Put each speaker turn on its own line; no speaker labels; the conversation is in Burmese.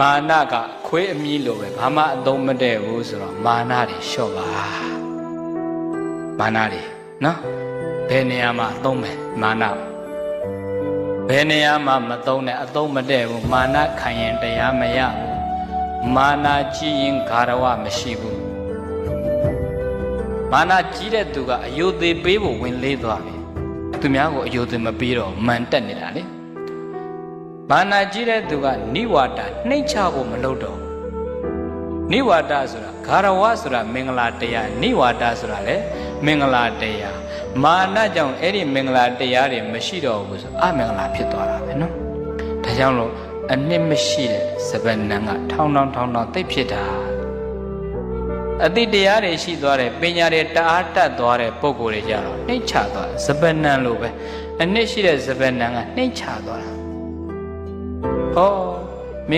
မာနကခွေးအမီးလိုပဲဘာမှအသုံးမတည့်ဘူးဆိုတော့မာနတွေလျှော့ပါမာနတွေနော်ဘယ်နေရာမှာအသုံးမယ်မာနဘယ်နေရာမှာမသုံးနဲ့အသုံးမတည့်ဘူးမာနခံရင်တရားမရဘူးမာနကြီးရင်ဂါရဝမရှိဘူးမာနကြီးတဲ့သူကအယုသေးပေးဖို့ဝင်လေးသွားပြီသူများကိုအယုသေးမပေးတော့မန်တက်နေတာလေ မာနာကြီးတဲ့သူကနိဝါဒနှိမ့်ချဖို့မလုပ်တော့ဘူးနိဝါဒဆိုတာဂါရဝဆိုတာမင်္ဂလာတရားနိဝါဒဆိုတာလည်းမင်္ဂလာတရားမာနကြောင့်အဲ့ဒီမင်္ဂလာတရားတွေမရှိတော့ဘူးဆိုအမင်္ဂလာဖြစ်သွားတာပဲနော်ဒါကြောင့်လို့အနှစ်မရှိတဲ့စပယ်နံကထောင်းထောင်းထောင်းထောင်းသိပ်ဖြစ်တာအတိတရားတွေရှိသွားတယ်ပညာတွေတအားတတ်သွားတဲ့ပုံကိုယ်တွေကြတော့နှိမ့်ချသွားတယ်စပယ်နံလိုပဲအနှစ်ရှိတဲ့စပယ်နံကနှိမ့်ချသွားတာ 哦。